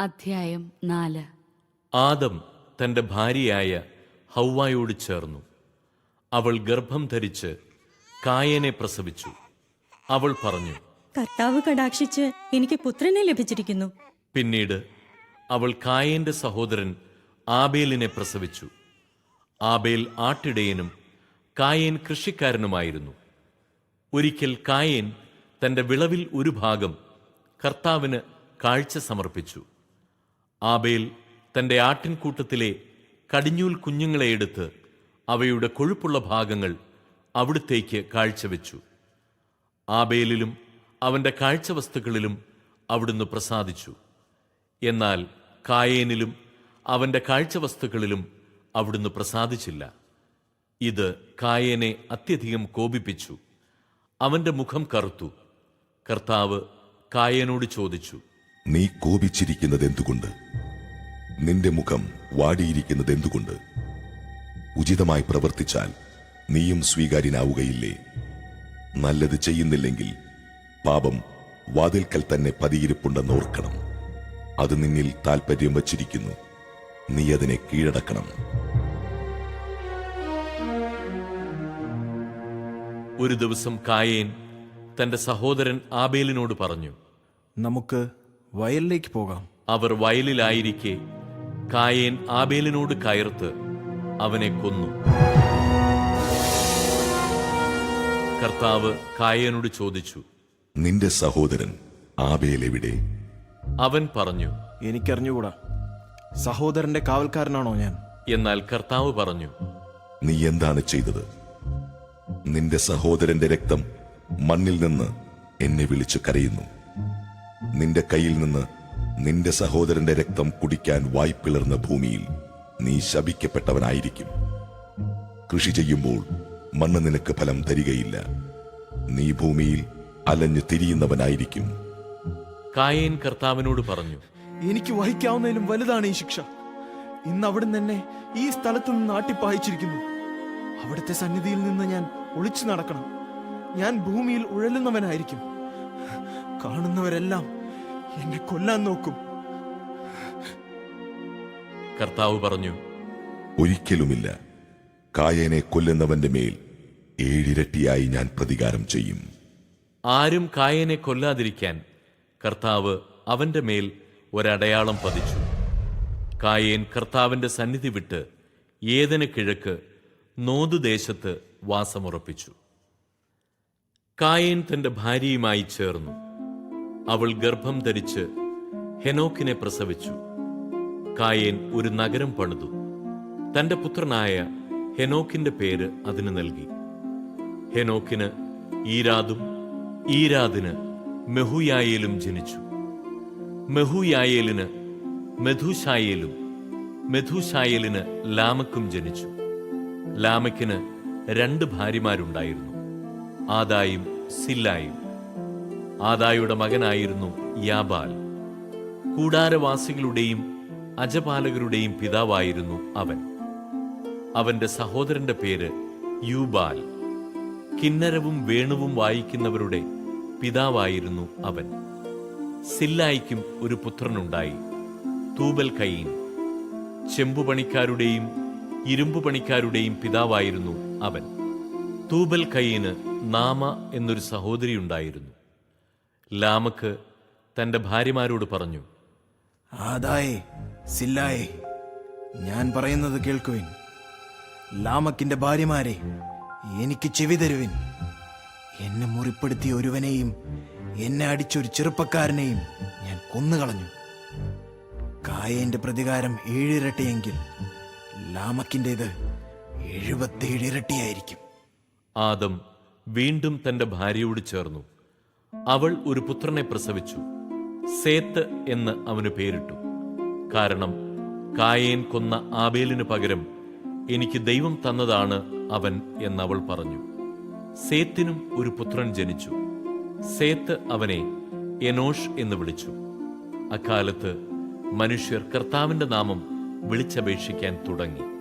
അധ്യായം നാല്. ആദം തന്റെ ഭാര്യയായ ഹൗവായോട് ചേർന്നു. അവൾ ഗർഭം ധരിച്ച് കായനെ പ്രസവിച്ചു. അവൾ പറഞ്ഞു കർത്താവ് കടാക്ഷിച്ച് എനിക്ക് പുത്രനെ ലഭിച്ചിരിക്കുന്നു. പിന്നീട് അവൾ കായന്റെ സഹോദരൻ ആബേലിനെ പ്രസവിച്ചു. ആബേൽ ആട്ടിടയനും കായേൻ കൃഷിക്കാരനുമായിരുന്നു. ഒരിക്കൽ കായേൻ തന്റെ വിളവിൽ ഒരു ഭാഗം കർത്താവിന് കാഴ്ച സമർപ്പിച്ചു. ആബേൽ തന്റെ ആട്ടിൻകൂട്ടത്തിലെ കടിഞ്ഞൂൽ കുഞ്ഞുങ്ങളെ എടുത്ത് അവയുടെ കൊഴുപ്പുള്ള ഭാഗങ്ങൾ അവിടുത്തേക്ക് കാഴ്ചവെച്ചു. ആബേലിലും അവന്റെ കാഴ്ചവസ്തുക്കളിലും അവിടുന്ന് പ്രസാദിച്ചു. എന്നാൽ കായേനിലും അവന്റെ കാഴ്ചവസ്തുക്കളിലും അവിടുന്ന് പ്രസാദിച്ചില്ല. ഇത് കായേനെ അത്യധികം കോപിപ്പിച്ചു. അവന്റെ മുഖം കറുത്തു. കർത്താവ് കായേനോട് ചോദിച്ചു നീ കോപിച്ചിരിക്കുന്നത് എന്തുകൊണ്ട് നിന്റെ മുഖം വാടിയിരിക്കുന്നത് എന്തുകൊണ്ട്? ഉചിതമായി പ്രവർത്തിച്ചാൽ നീയും സ്വീകാര്യനാവുകയില്ലേ? നല്ലത് ചെയ്യുന്നില്ലെങ്കിൽ പാപം വാതിൽക്കൽ തന്നെ പതിയിരിപ്പുണ്ടെന്ന് ഓർക്കണം. അത് നിന്നിൽ താൽപ്പര്യം വച്ചിരിക്കുന്നു. നീ അതിനെ കീഴടക്കണം. ഒരു ദിവസം കായേൻ തന്റെ സഹോദരൻ ആബേലിനോട് പറഞ്ഞു നമുക്ക് വയലിലേക്ക് പോകാം. അവർ വയലിലായിരിക്കെ കായേൻ ആബേലിനോട് കയർത്ത് അവനെ കൊന്നു. കർത്താവ് കായേനോട് ചോദിച്ചു നിന്റെ സഹോദരൻ ആബേൽ എവിടെ? അവൻ പറഞ്ഞു എനിക്കറിഞ്ഞുകൂടാ. സഹോദരന്റെ കാവൽക്കാരനാണോ ഞാൻ? എന്നാൽ കർത്താവ് പറഞ്ഞു നീ എന്താണ് ചെയ്തത്? നിന്റെ സഹോദരന്റെ രക്തം മണ്ണിൽ നിന്ന് എന്നെ വിളിച്ചു കരയുന്നു. നിന്റെ കയ്യിൽ നിന്ന് നിന്റെ സഹോദരന്റെ രക്തം കുടിക്കാൻ വായ്പിളർന്ന ഭൂമിയിൽ നീ ശപിക്കപ്പെട്ടവനായിരിക്കും. കൃഷി ചെയ്യുമ്പോൾ മണ്ണ് നിനക്ക് ഫലം തരികയില്ല. നീ ഭൂമിയിൽ അലഞ്ഞു തിരിയുന്നവനായിരിക്കും. കായേൻ കർത്താവിനോട് പറഞ്ഞു എനിക്ക് വഹിക്കാവുന്നതിലും വലുതാണ് ഈ ശിക്ഷ. ഇന്ന് അവിടുന്ന് എന്നെ ഈ സ്ഥലത്തു നിന്ന് ആട്ടിപ്പായിച്ചിരിക്കുന്നു. അവിടുത്തെ സന്നിധിയിൽ നിന്ന് ഞാൻ ഒളിച്ചു നടക്കണം. ഞാൻ ഭൂമിയിൽ ഉഴലുന്നവനായിരിക്കും. കാണുന്നവരെല്ലാം എന്നെ കൊല്ലാൻ നോക്കും. കർത്താവ് പറഞ്ഞു ഒരിക്കലുമില്ല. കായനെ കൊല്ലുന്നവന്റെ മേൽ ഏഴിരട്ടിയായി ഞാൻ പ്രതികാരം ചെയ്യും. ആരും കായനെ കൊല്ലാതിരിക്കാൻ കർത്താവ് അവന്റെ മേൽ ഒരടയാളം പതിച്ചു. കായേൻ കർത്താവിന്റെ സന്നിധി വിട്ട് ഏതന കിഴക്ക് നോതുദേശത്ത് വാസമുറപ്പിച്ചു. കായേൻ തന്റെ ഭാര്യയുമായി ചേർന്നു. അവൾ ഗർഭം ധരിച്ച് ഹെനോക്കിനെ പ്രസവിച്ചു. കായേൻ ഒരു നഗരം പണിതു. തന്റെ പുത്രനായ ഹെനോക്കിന്റെ പേര് അതിന് നൽകി. ഹെനോക്കിന് ഈരാദും ഈരാദിന് മെഹുയായേലും ജനിച്ചു. മെഹുയായേലിന് മെധുശായേലും മെധുശായേലിന് ലാമക്കും ജനിച്ചു. ലാമക്കിന് രണ്ട് ഭാര്യമാരുണ്ടായിരുന്നു ആദായും സില്ലായും. ആദായുടെ മകനായിരുന്നു യാബാൽ. കൂടാരവാസികളുടെയും അജപാലകരുടെയും പിതാവായിരുന്നു അവൻ. അവന്റെ സഹോദരന്റെ പേര് യൂബാൽ. കിന്നരവും വേണുവും വായിക്കുന്നവരുടെ പിതാവായിരുന്നു അവൻ. സില്ലായിക്കും ഒരു പുത്രനുണ്ടായി തൂബൽ കയ്യൻ ചെമ്പുപണിക്കാരുടെയും ഇരുമ്പുപണിക്കാരുടെയും പിതാവായിരുന്നു അവൻ. തൂബൽ കയ്യന് നാമ എന്നൊരു സഹോദരിയുണ്ടായിരുന്നു. ലാമക്ക് തന്റെ ഭാര്യമാരോട് പറഞ്ഞു ആദായേ സില്ലായേ ഞാൻ പറയുന്നത് കേൾക്കുവിൻ. ലാമക്കിന്റെ ഭാര്യമാരെ എനിക്ക് ചെവി തരുവിൻ. എന്നെ മുറിപ്പെടുത്തിയ ഒരുവനെയും എന്നെ അടിച്ചൊരു ചെറുപ്പക്കാരനെയും ഞാൻ കൊന്നുകളഞ്ഞു. കായേന്റെ പ്രതികാരം ഏഴിരട്ടിയെങ്കിൽ ലാമക്കിന്റെത് എഴുപത്തേഴ് ഇരട്ടിയായിരിക്കും ആദം വീണ്ടും തന്റെ ഭാര്യയോട് ചേർന്നു. അവൾ ഒരു പുത്രനെ പ്രസവിച്ചു. സേത്ത് എന്ന് അവന് പേരിട്ടു. കാരണം കായേൻ കൊന്ന ആബേലിന് പകരം എനിക്ക് ദൈവം തന്നതാണ് അവൻ എന്നവൾ പറഞ്ഞു. സേത്തിനും ഒരു പുത്രൻ ജനിച്ചു. സേത്ത് അവനെ എനോഷ് എന്ന് വിളിച്ചു. അക്കാലത്ത് മനുഷ്യർ കർത്താവിന്റെ നാമം വിളിച്ചപേക്ഷിക്കാൻ തുടങ്ങി.